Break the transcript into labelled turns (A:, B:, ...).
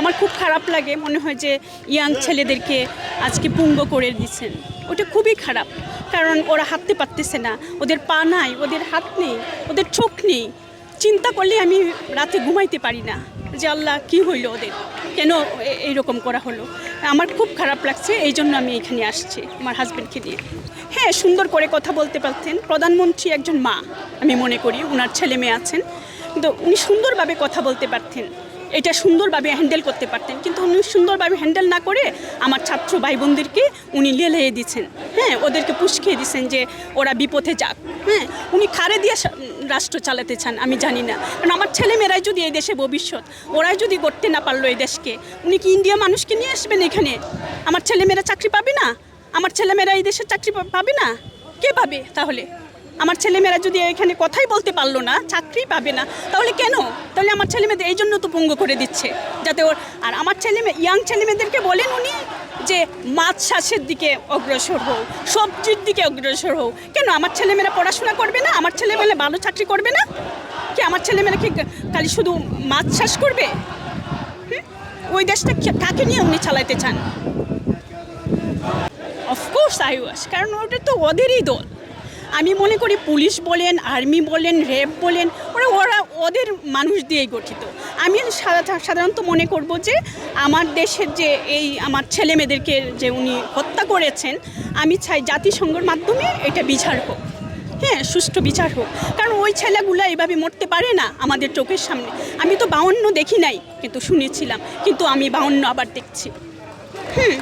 A: আমার খুব খারাপ লাগে, মনে হয় যে ইয়াং ছেলেদেরকে আজকে পুঙ্গ করে দিচ্ছেন ওটা খুবই খারাপ, কারণ ওরা হাঁটতে পারতেছে না, ওদের পা নাই, ওদের হাত নেই, ওদের চোখ নেই। চিন্তা করলে আমি রাতে ঘুমাইতে পারি না, যে আল্লাহ কী হইল ওদের, কেন এইরকম করা হলো? আমার খুব খারাপ লাগছে, এই জন্য আমি এখানে আসছি, আমার হাজব্যান্ডকে নিয়ে। হ্যাঁ সুন্দর করে কথা বলতে পারতেন, প্রধানমন্ত্রী একজন মা, আমি মনে করি ওনার ছেলে মেয়ে আছেন, কিন্তু উনি সুন্দরভাবে কথা বলতে পারতেন। এটা সুন্দরভাবে হ্যান্ডেল করতে পারতেন। কিন্তু উনি সুন্দরভাবে হ্যান্ডেল না করে আমার ছাত্র ভাই বোনদেরকে উনি লেলিয়ে দিচ্ছেন। হ্যাঁ ওদেরকে পুষকিয়ে দিচ্ছেন যে ওরা বিপথে যাক। হ্যাঁ উনি খারে দিয়ে রাষ্ট্র চালাতে চান, আমি জানি না। কারণ আমার ছেলেমেয়েরাই যদি এই দেশে ভবিষ্যৎ, ওরাই যদি করতে না পারল এই দেশকে, উনি কি ইন্ডিয়া মানুষকে নিয়ে আসবেন এখানে? আমার ছেলেমেয়েরা চাকরি পাবে না? আমার ছেলেমেয়েরা এই দেশে চাকরি পাবে না? কে পাবে তাহলে? আমার ছেলেমেয়েরা যদি এখানে কথাই বলতে পারল না, চাকরি পাবে না, তাহলে কেন? তাহলে আমার ছেলেমেয়েদের এই জন্য তো পঙ্গ করে দিচ্ছে। যাতে ওর আর আমার ছেলে ইয়াং ছেলেমেয়েদেরকে বলেন উনি যে মাছ চাষের দিকে অগ্রসর হোক সবজির দিকে অগ্রসর হোক কেন? আমার ছেলেমেয়েরা পড়াশোনা করবে না? আমার ছেলেমেয়েরা ভালো চাকরি করবে না? কি আমার ছেলেমেয়েরা কি খালি শুধু মাছ চাষ করবে? ওই দেশটা কাকে নিয়ে উনি চালাইতে চান? অফকোর্স আই ওয়াস কারণ ওটা তো ওদেরই দল। আমি মনে করি পুলিশ বলেন, আর্মি বলেন, র্যাব বলেন, ওরা ওরা ওদের মানুষ দিয়েই গঠিত। আমি সাধা- সাধারণত মনে করব যে আমার দেশের যে এই আমার ছেলে মেয়েদেরকে যে উনি হত্যা করেছেন, আমি চাই জাতিসংঘের মাধ্যমে এটা বিচার হোক। হ্যাঁ সুষ্ঠু বিচার হোক। কারণ ওই ছেলেগুলো এভাবে মরতে পারে না আমাদের চোখের সামনে। আমি তো বাউন্ন দেখি নাই, কিন্তু শুনেছিলাম। কিন্তু আমি বাউন্ন আবার দেখছি। হুম।